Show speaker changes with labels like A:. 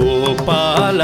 A: Gopala